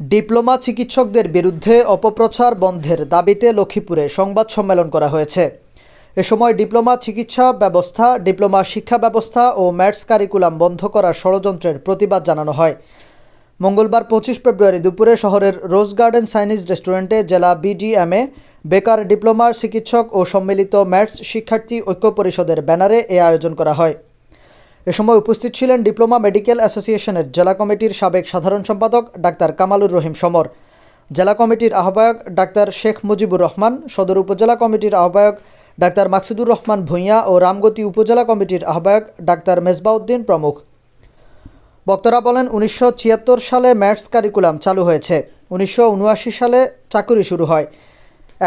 Diploma চিকিৎসকদের বিরুদ্ধে অপপ্রচার বন্ধের দাবিতে লক্ষ্মীপুরে সংবাদ সম্মেলন করা হয়েছে। এ সময় ডিপ্লোমা চিকিৎসা ব্যবস্থা, ডিপ্লোমা শিক্ষা ব্যবস্থা ও ম্যাটস কারিকুলাম বন্ধ করার ষড়যন্ত্রের প্রতিবাদ জানানো হয়। মঙ্গলবার পঁচিশ ফেব্রুয়ারি দুপুরে শহরের রোজ গার্ডেন চাইনিজ রেস্টুরেন্টে জেলা বিডিএমএ, বেকার ডিপ্লোমার চিকিৎসক ও সম্মিলিত ম্যাটস শিক্ষার্থী ঐক্য পরিষদের ব্যানারে এ আয়োজন করা হয়। এ সময় উপস্থিত ছিলেন ডিপ্লোমা মেডিকেল অ্যাসোসিয়েশনের জেলা কমিটির সাবেক সাধারণ সম্পাদক ডাক্তার কামালুর রহিম সমর, জেলা কমিটির আহ্বায়ক ডাক্তার শেখ মুজিবুর রহমান, সদর উপজেলা কমিটির আহ্বায়ক ডাক্তার মাকসুদুর রহমান ভূঁইয়া ও রামগতি উপজেলা কমিটির আহ্বায়ক ডাক্তার মেজবাউদ্দিন প্রমুখ। বক্তারা বলেন, উনিশশো ছিয়াত্তর সালে ম্যাথস কারিকুলাম চালু হয়েছে। উনিশশো উনআশি সালে চাকুরি শুরু হয়।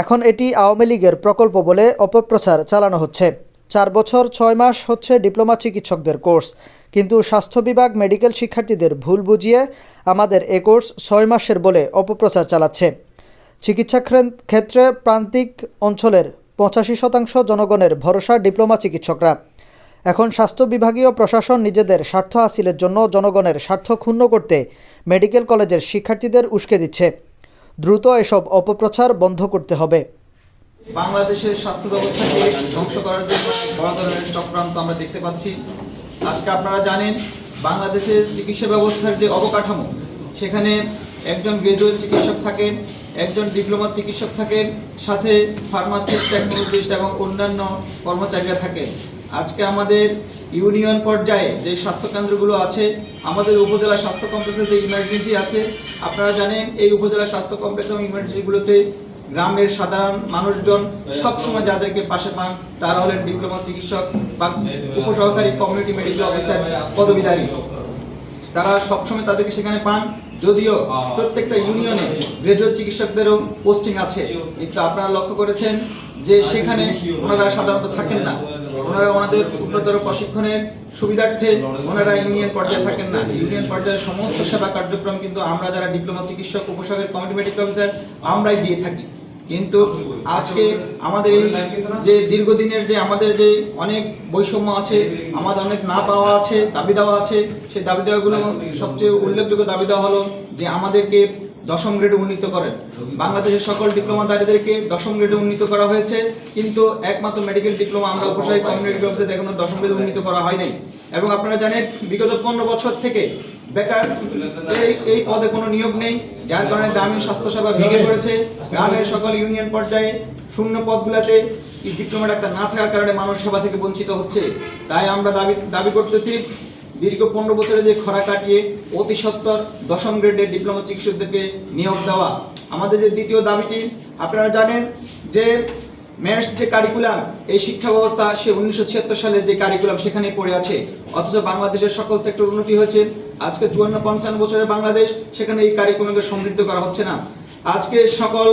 এখন এটি আওয়ামী লীগের প্রকল্প বলে অপপ্রচার চালানো হচ্ছে। চার বছর ছয় মাস হচ্ছে ডিপ্লোমা চিকিৎসকদের কোর্স। কিন্তু স্বাস্থ্য বিভাগ মেডিকেল শিক্ষার্থীদের ভুল বুঝিয়ে আমাদের এ কোর্স ছয় মাসের বলে অপপ্রচার চালাচ্ছে। চিকিৎসা ক্ষে- ক্ষেত্রে প্রান্তিক অঞ্চলের পঁচাশি শতাংশ জনগণের ভরসা ডিপ্লোমা চিকিৎসকরা। এখন স্বাস্থ্য বিভাগীয় প্রশাসন নিজেদের স্বার্থ হাসিলের জন্য জনগণের স্বার্থ ক্ষুণ্ণ করতে মেডিকেল কলেজের শিক্ষার্থীদের উস্কে দিচ্ছে। দ্রুত এসব অপপ্রচার বন্ধ করতে হবে। বাংলাদেশের স্বাস্থ্য ব্যবস্থাকে ধ্বংস করার জন্য বড় ধরনের চক্রান্ত আমরা দেখতে পাচ্ছি। আজকে আপনারা জানেন, বাংলাদেশের চিকিৎসা ব্যবস্থার যে অবকাঠামো, সেখানে একজন গ্রাজুয়েট চিকিৎসক থাকেন, একজন ডিপ্লোমা চিকিৎসক থাকেন, সাথে ফার্মাসিস্ট টেকনোলজিস্ট এবং অন্যান্য কর্মচারীরা থাকেন। আজকে আমাদের ইউনিয়ন পর্যায়ে যে স্বাস্থ্যকেন্দ্রগুলো আছে, আমাদের উপজেলা স্বাস্থ্য কমপ্লেক্সে যে ইমার্জেন্সি আছে, আপনারা জানেন, এই উপজেলা স্বাস্থ্য কমপ্লেক্স এবং ইমার্জেন্সিগুলোতে গ্রামের সাধারণ মানুষজন সবসময় যাদেরকে পাশে পান, তারা হলেন ডিপ্লোমা চিকিৎসক বা উপসহকারী কমিউনিটি মেডিকেল অফিসার পদবিধারী। তারা সবসময় তাদেরকে সেখানে পান, যদিও প্রত্যেকটা ইউনিয়নে গ্রাজুয়েট চিকিৎসকদেরও পোস্টিং আছে। কিন্তু আপনারা লক্ষ্য করেছেন যে সেখানে ওনারা সাধারণত থাকেন না। ওনারা ওনাদের উন্নতর প্রশিক্ষণের সুবিধার্থে ওনারা ইউনিয়ন পর্যায়ে থাকেন না। ইউনিয়ন পর্যায়ের সমস্ত সেবা কার্যক্রম কিন্তু আমরা যারা ডিপ্লোমা চিকিৎসক উপসহকারী কমিউনিটি মেডিকেল অফিসার, আমরাই দিয়ে থাকি। কিন্তু আজকে আমাদের এই যে দীর্ঘদিনের যে আমাদের যে অনেক বৈষম্য আছে, আমাদের অনেক না পাওয়া আছে, দাবি দেওয়া আছে, সেই দাবি দেওয়াগুলো সবচেয়ে উল্লেখযোগ্য দাবি দেওয়া হলো যে আমাদেরকে দশম গ্রেডে উন্নীত করেন। বাংলাদেশের সকল ডিপ্লোমাধারীদেরকে দশম গ্রেডে উন্নীত করা হয়েছে, কিন্তু একমাত্র মেডিকেল ডিপ্লোমা আমরা উপসারী কমিউনিটি অফিসে এখনও দশম গ্রেডে উন্নীত করা হয়নি এবং আপনারা জানেন, বিগত পনেরো বছর থেকে বেকার, এই এই পদে কোনো নিয়োগ নেই, যার কারণে গ্রামীণ স্বাস্থ্যসেবা ভেঙে পড়েছে। গ্রামের সকল ইউনিয়ন পর্যায়ে শূন্য পদগুলোতে ডিপ্লোমা ডাক্তার না থাকার কারণে মানুষ সেবা থেকে বঞ্চিত হচ্ছে। তাই আমরা দাবি দাবি করতেছি দীর্ঘ পনেরো বছরে যে খরা কাটিয়ে অতি সত্তর দশম গ্রেডের ডিপ্লোমা চিকিৎসকদেরকে নিয়োগ দেওয়া আমাদের যে দ্বিতীয় দাবিটি, আপনারা জানেন যে ম্যাথস যে কারিকুলাম এই শিক্ষা ব্যবস্থা সে উনিশশো ছিয়াত্তর সালের যে কারিকুলাম সেখানেই পড়ে আছে। অথচ বাংলাদেশের সকল সেক্টর উন্নতি হয়েছে। আজকে চুয়ান্ন পঞ্চান্ন বছরের বাংলাদেশ, সেখানে এই কারিকুলামকে সমৃদ্ধ করা হচ্ছে না। আজকে সকল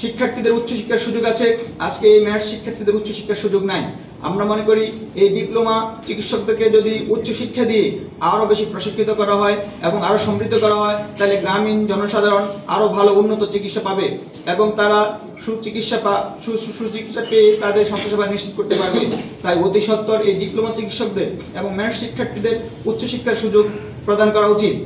শিক্ষার্থীদের উচ্চশিক্ষার সুযোগ আছে। আজকে এই ম্যাথ শিক্ষার্থীদের উচ্চশিক্ষার সুযোগ নাই। আমরা মনে করি এই ডিপ্লোমা চিকিৎসকদেরকে যদি উচ্চশিক্ষা দিয়ে আরও বেশি প্রশিক্ষিত করা হয় এবং আরও সমৃদ্ধ করা হয়, তাহলে গ্রামীণ জনসাধারণ আরও ভালো উন্নত চিকিৎসা পাবে এবং তারা সুচিকিৎসা পা সুচিকিৎসা পেয়ে তাদের স্বাস্থ্যসেবা নিশ্চিত করতে পারবে। তাই অতি সত্বর এই ডিপ্লোমা চিকিৎসকদের এবং ম্যাথ শিক্ষার্থীদের উচ্চশিক্ষার সুযোগ প্রদান করা উচিত।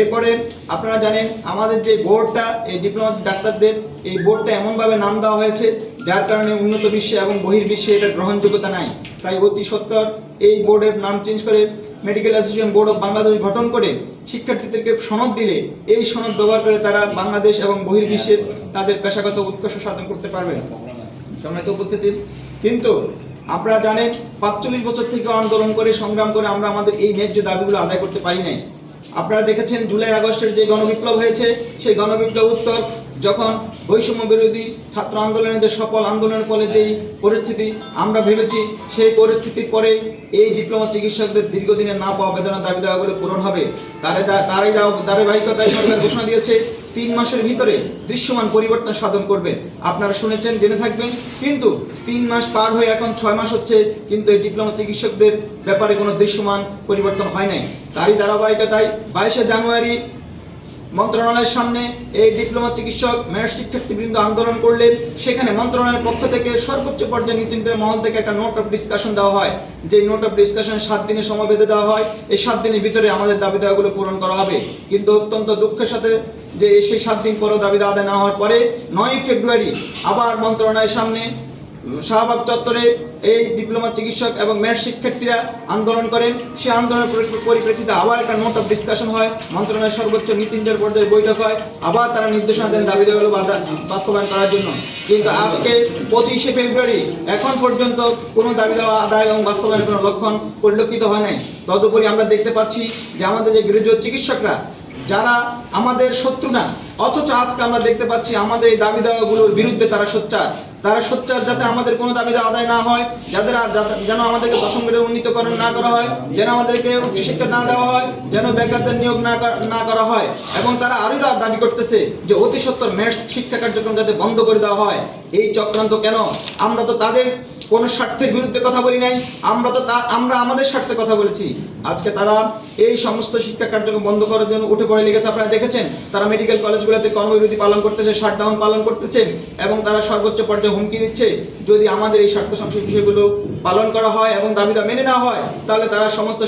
এরপরে আপনারা জানেন, আমাদের যে বোর্ডটা, এই ডিপ্লোমা ডাক্তারদের এই বোর্ডটা এমনভাবে নাম দেওয়া হয়েছে, যার কারণে উন্নত বিশ্বে এবং বহির্বিশ্বে এটা গ্রহণযোগ্যতা নাই। তাই অতি সত্তর এই বোর্ডের নাম চেঞ্জ করে medical association board of Bangladesh গঠন করে শিক্ষার্থীদেরকে সনদ দিলে এই সনদ ব্যবহার করে তারা বাংলাদেশ এবং বহির্বিশ্বে তাদের পেশাগত উৎকর্ষ সাধন করতে পারবে। সম্মানিত উপস্থিতি, কিন্তু আপনারা জানেন, পাঁচচল্লিশ বছর থেকে আন্দোলন করে, সংগ্রাম করে আমরা আমাদের এই ন্যায্য দাবিগুলো আদায় করতে পারি নাই। আপনারা দেখেছেন জুলাই আগস্টের যে গণবিপ্লব হয়েছে, সেই গণবিপ্লব উত্তর যখন বৈষম্য বিরোধী ছাত্র আন্দোলনের যে সফল আন্দোলনের ফলে যেই পরিস্থিতি আমরা ভেবেছি, সেই পরিস্থিতির পরে এই ডিপ্লোমা চিকিৎসকদের দীর্ঘদিনের না পাওয়া বেদনা দাবি দেওয়াগুলো পূরণ হবে। তারে তারই ধারাবাহিকতায় সরকার ঘোষণা দিয়েছে। তিন মাসের ভিতরে দৃশ্যমান পরিবর্তন সাধন করবে। আপনারা শুনেছেন, জেনে থাকবেন, কিন্তু তিন মাস পার হয়ে এখন ছয় মাস হচ্ছে, কিন্তু এই ডিপ্লোমা চিকিৎসকদের ব্যাপারে কোনো দৃশ্যমান পরিবর্তন হয় নাই। তারই ধারাবাহিকতায় বাইশে জানুয়ারি মন্ত্রণালয়ের সামনে এই ডিপ্লোমা চিকিৎসক, মেয়র, শিক্ষার্থীবৃন্দ আন্দোলন করলেন। সেখানে মন্ত্রণালয়ের পক্ষ থেকে সর্বোচ্চ পর্যায়ে নীতিনির্ধারণ মহল থেকে একটা নোট অফ ডিসকাশন দেওয়া হয়। যে নোট অফ ডিসকাশনে সাত দিনের সময় বেঁধে দেওয়া হয়। এই সাত দিনের ভিতরে আমাদের দাবি দাওয়াগুলো পূরণ করা হবে। কিন্তু অত্যন্ত দুঃখের সাথে যে সেই সাত দিন পরও দাবি আদায় না হওয়ার পরে নয় ফেব্রুয়ারি আবার মন্ত্রণালয়ের সামনে শাহবাগ চত্বরে এই ডিপ্লোমা চিকিৎসক এবং মেয়ের শিক্ষার্থীরা আন্দোলন করেন। সেই আন্দোলনের পরিপ্রেক্ষিতে আবার একটা নোট অফ ডিসকাশন হয়। মন্ত্রণালয়ের সর্বোচ্চ নীতি পর্যায়ে বৈঠক হয়। আবার তারা নির্দেশনা দেন দাবি দেওয়াগুলো বাস্তবায়ন করার জন্য। কিন্তু আজকে পঁচিশে ফেব্রুয়ারি এখন পর্যন্ত কোনো দাবি দেওয়া, আদায় এবং বাস্তবায়নের কোনো লক্ষণ পরিলক্ষিত হয় নাই। তদুপরি আমরা দেখতে পাচ্ছি যে আমাদের যে গ্রাজুয়েট চিকিৎসকরা, যারা আমাদের শত্রু না, অথচ আজকে আমরা দেখতে পাচ্ছি আমাদের এই দাবি দাওয়াগুলোর বিরুদ্ধে তারা সোচ্চার। তারা সোচ্চার যাতে আমাদের কোনো দাবি আদায় না হয়, যাদের যেন আমাদেরকে দশম গ্রেডে উন্নীতকরণ না করা হয়, যেন আমাদেরকে উচ্চশিক্ষা না দেওয়া হয়, যেন বেকারদের নিয়োগ না না করা হয়। এবং তারা আরও দা- দাবি করতেছে যে অতি সত্তর ম্যাথস শিক্ষা কার্যক্রম যাতে বন্ধ করে দেওয়া হয়। এই চক্রান্ত কেন? আমরা তো তাদের কোন স্বার্থের বিরুদ্ধে কথা বলি নাই। আমরা তো আমরা আমাদের স্বার্থে কথা বলেছি। আজকে তারা এই সমস্ত শিক্ষা কার্যক্রম বন্ধ করার জন্য উঠে পড়ে লিখেছে আপনারা দেখেছেন, তারা মেডিকেল কলেজগুলোতে কর্মবিরতি পালন করতেছে শাটডাউন পালন করতেছে, এবং তারা সর্বোচ্চ পর্যায়ে হুমকি দিচ্ছে। যদি আমাদের এই স্বার্থ সংশ্লিষ্ট বিষয়গুলো পালন করা হয় এবং দাবিদা মেনে নেওয়া হয়, তাহলে তারা সমস্ত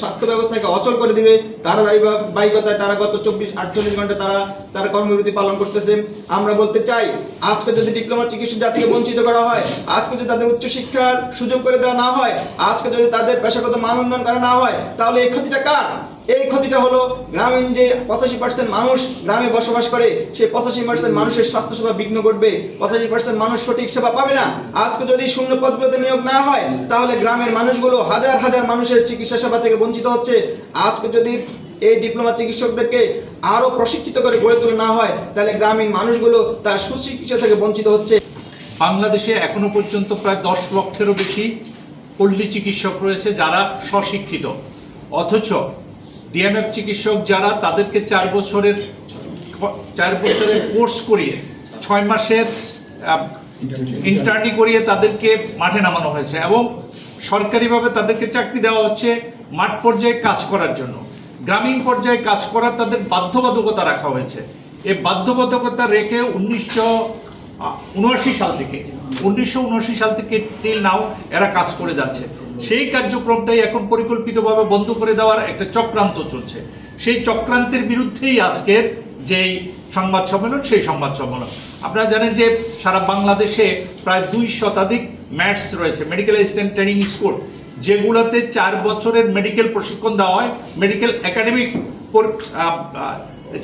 স্বাস্থ্য ব্যবস্থাকে অচল করে দিবে। তারা ধারাবাহিকতায় তারা গত চব্বিশ, আটচল্লিশ ঘণ্টা তারা তারা কর্মবিরতি পালন করতেছে। আমরা বলতে চাই, আজকে যদি ডিপ্লোমা চিকিৎসা জাতিকে বঞ্চিত করা হয়, আজকে যদি তাদের উচ্চশিক্ষার সুযোগ করে দেওয়া না হয়, আজকে যদি তাদের পেশাগত মান উন্নয়ন করা না হয়, তাহলে এই ক্ষতিটা কার? এই ক্ষতিটা হলো গ্রামীণ যে পঁচাশি পার্সেন্ট মানুষ গ্রামে বসবাস করে, সেই পঁচাশি পার্সেন্ট মানুষের স্বাস্থ্যসেবা বিঘ্ন ঘটবে। পঁচাশি পার্সেন্ট মানুষ সঠিক সেবা পাবে না। আজকে যদি শূন্য পদগুলোতে নিয়োগ না হয়, তাহলে গ্রামের মানুষগুলো হাজার হাজার মানুষের চিকিৎসা সেবা থেকে বঞ্চিত হচ্ছে। আজকে যদি এই ডিপ্লোমা চিকিৎসকদেরকে আরও প্রশিক্ষিত করে গড়ে তোলা না হয়, তাহলে গ্রামীণ মানুষগুলো তার সুচিকিৎসা থেকে বঞ্চিত হচ্ছে। বাংলাদেশে এখনও পর্যন্ত প্রায় দশ লক্ষেরও বেশি পল্লী চিকিৎসক রয়েছে যারা স্বশিক্ষিত। অথচ ডিএমএফ চিকিৎসক যারা তাদেরকে চার বছরের চার বছরের কোর্স করিয়ে ছয় মাসের ইন্টার্নি করিয়ে তাদেরকে মাঠে নামানো হয়েছে এবং সরকারিভাবে তাদেরকে চাকরি দেওয়া হচ্ছে মাঠ পর্যায়ে কাজ করার জন্য। গ্রামীণ পর্যায়ে কাজ করার তাদের বাধ্যবাধকতা রাখা হয়েছে। এই বাধ্যবাধকতা রেখে উনিশশো উনআশি সাল থেকে, উনিশশো উনআশি সাল থেকে টিল নাও এরা কাজ করে যাচ্ছে। সেই কার্যক্রমটাই এখন পরিকল্পিতভাবে বন্ধ করে দেওয়ার একটা চক্রান্ত চলছে। সেই চক্রান্তের বিরুদ্ধেই আজকের যেই সংবাদ সম্মেলন, সেই সংবাদ সম্মেলন। আপনারা জানেন যে সারা বাংলাদেশে প্রায় দুই শতাধিক ম্যাটস রয়েছে মেডিকেল অ্যাসিস্ট্যান্ট ট্রেনিং স্কুল যেগুলোতে চার বছরের মেডিকেল প্রশিক্ষণ দেওয়া হয় মেডিকেল একাডেমিক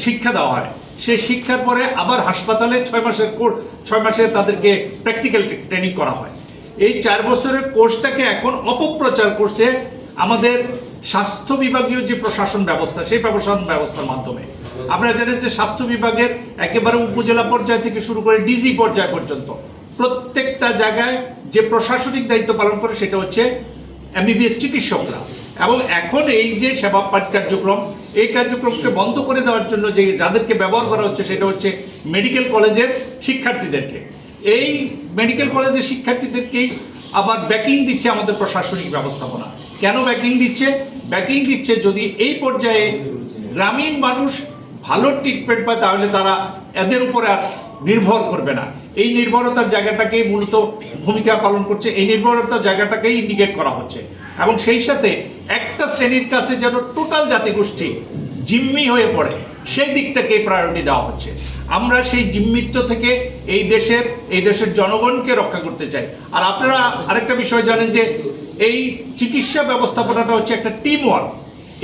শিক্ষা দেওয়া হয়। সেই শিক্ষার পরে আবার হাসপাতালে ছয় মাসের কোর্স, ছয় মাসে তাদেরকে প্র্যাকটিক্যাল ট্রেনিং করা হয়। এই চার বছরের কোর্সটাকে এখন অপপ্রচার করছে আমাদের স্বাস্থ্য বিভাগীয় যে প্রশাসন ব্যবস্থা, সেই প্রশাসন ব্যবস্থার মাধ্যমে। আপনারা জানেন যে স্বাস্থ্য বিভাগের একেবারে উপজেলা পর্যায় থেকে শুরু করে ডিজি পর্যায় পর্যন্ত প্রত্যেকটা জায়গায় যে প্রশাসনিক দায়িত্ব পালন করে সেটা হচ্ছে এমবিবিএস চিকিৎসকরা। এবং এখন এই যে সেবা পাঠ কার্যক্রম, এই কার্যক্রমকে বন্ধ করে দেওয়ার জন্য যে যাদেরকে ব্যবহার করা হচ্ছে সেটা হচ্ছে মেডিকেল কলেজের শিক্ষার্থীদেরকে। এই মেডিকেল কলেজের শিক্ষার্থীদেরকেই আবার ব্যাকিং দিচ্ছে আমাদের প্রশাসনিক ব্যবস্থাপনা। কেন ব্যাকিং দিচ্ছে? ব্যাকিং দিচ্ছে যদি এই পর্যায়ে গ্রামীণ মানুষ ভালো ট্রিটমেন্ট পায়, তাহলে তারা এদের উপরে আর নির্ভর করবে না। এই নির্ভরতার জায়গাটাকেই মূলত ভূমিকা পালন করছে। এই নির্ভরতার জায়গাটাকেই ইন্ডিকেট করা হচ্ছে। এবং সেই সাথে একটা শ্রেণির কাছে যেন টোটাল জাতিগোষ্ঠী জিম্মি হয়ে পড়ে, সেই দিকটাকে প্রায়োরিটি দেওয়া হচ্ছে। আমরা সেই জিম্মিত্ব থেকে এই দেশের এই দেশের জনগণকে রক্ষা করতে চাই। আর আপনারা আরেকটা বিষয় জানেন যে এই চিকিৎসা ব্যবস্থাপনাটা হচ্ছে একটা টিম ওয়ার্ক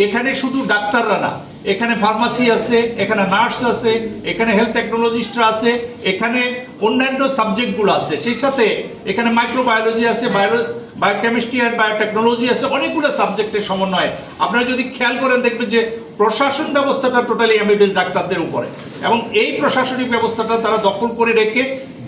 এখানে শুধু ডাক্তাররা না, এখানে ফার্মাসি আছে, এখানে নার্স আছে, এখানে হেলথ টেকনোলজিস্টরা আছে, এখানে অন্যান্য সাবজেক্টগুলো আছে। সেই সাথে এখানে মাইক্রোবায়োলজি আছে বায়োলো বায়োকেমিস্ট্রি অ্যান্ড বায়োটেকনোলজি আছে অনেকগুলো সাবজেক্টের সমন্বয়। আপনারা যদি খেয়াল করেন, দেখবেন যে প্রশাসন ব্যবস্থাটা টোটালি এমবিবিএস ডাক্তারদের উপরে। এবং এই প্রশাসনিক ব্যবস্থাটা তারা দখল করে রেখে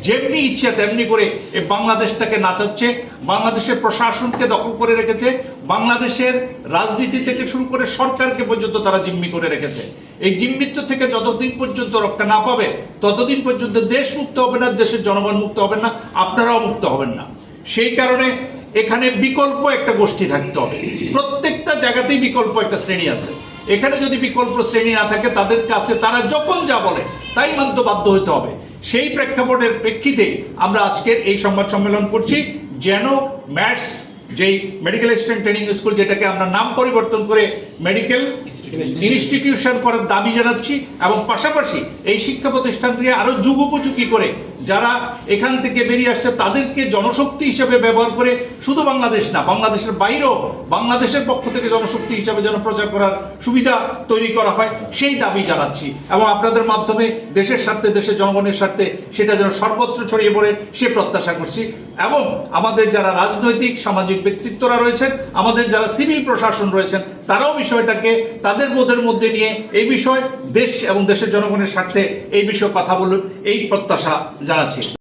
যেমনি ইচ্ছা তেমনি করে এই বাংলাদেশটাকে নাচাচ্ছে, বাংলাদেশের প্রশাসনকে দখল করে রেখেছে, বাংলাদেশের রাজনীতি থেকে শুরু করে সরকারকে পর্যন্ত তারা জিম্মি করে রেখেছে। এই জিম্মিত্ব থেকে যতদিন পর্যন্ত রক্ষা না পাবে, ততদিন পর্যন্ত দেশ মুক্ত হবে না দেশের জনগণ মুক্ত হবেন না, আপনারাও মুক্ত হবেন না। সেই কারণে এখানে বিকল্প একটা গোষ্ঠী থাকতে হবে। প্রত্যেকটা জায়গাতেই বিকল্প একটা শ্রেণি আছে। এখানে যদি বিকল্প শ্রেণি না থাকে, তাদের কাছে তারা যখন যা বলে, তাই মানতে বাধ্য হতে হবে। সেই প্রেক্ষাপটের প্রেক্ষিতে আমরা আজকের এই সংবাদ সম্মেলন করছি। যেন ম্যাটস যেই মেডিকেল অ্যাসিস্ট্যান্ট ট্রেনিং স্কুল যেটাকে আমরা নাম পরিবর্তন করে মেডিকেল ইনস্টিটিউশন করার দাবি জানাচ্ছি এবং পাশাপাশি এই শিক্ষা প্রতিষ্ঠানকে আরও যুগোপযোগী করে যারা এখান থেকে বেরিয়ে আসছে, তাদেরকে জনশক্তি হিসেবে ব্যবহার করে শুধু বাংলাদেশ না, বাংলাদেশের বাইরেও বাংলাদেশের পক্ষ থেকে জনশক্তি হিসেবে যেন প্রচার করার সুবিধা তৈরি করা হয়, সেই দাবি জানাচ্ছি। এবং আপনাদের মাধ্যমে দেশের স্বার্থে, দেশের জনগণের স্বার্থে সেটা যেন সর্বত্র ছড়িয়ে পড়ে, সে প্রত্যাশা করছি। এবং আমাদের যারা রাজনৈতিক, সামাজিক ব্যক্তিত্বরা রয়েছেন, আমাদের যারা সিভিল প্রশাসন রয়েছেন, তারাও বিষয়টাকে তাদের বোধের মধ্যে নিয়ে এই বিষয় দেশ এবং দেশের জনগণের স্বার্থে এই বিষয়ে কথা বলুন, এই প্রত্যাশা জানাচ্ছি।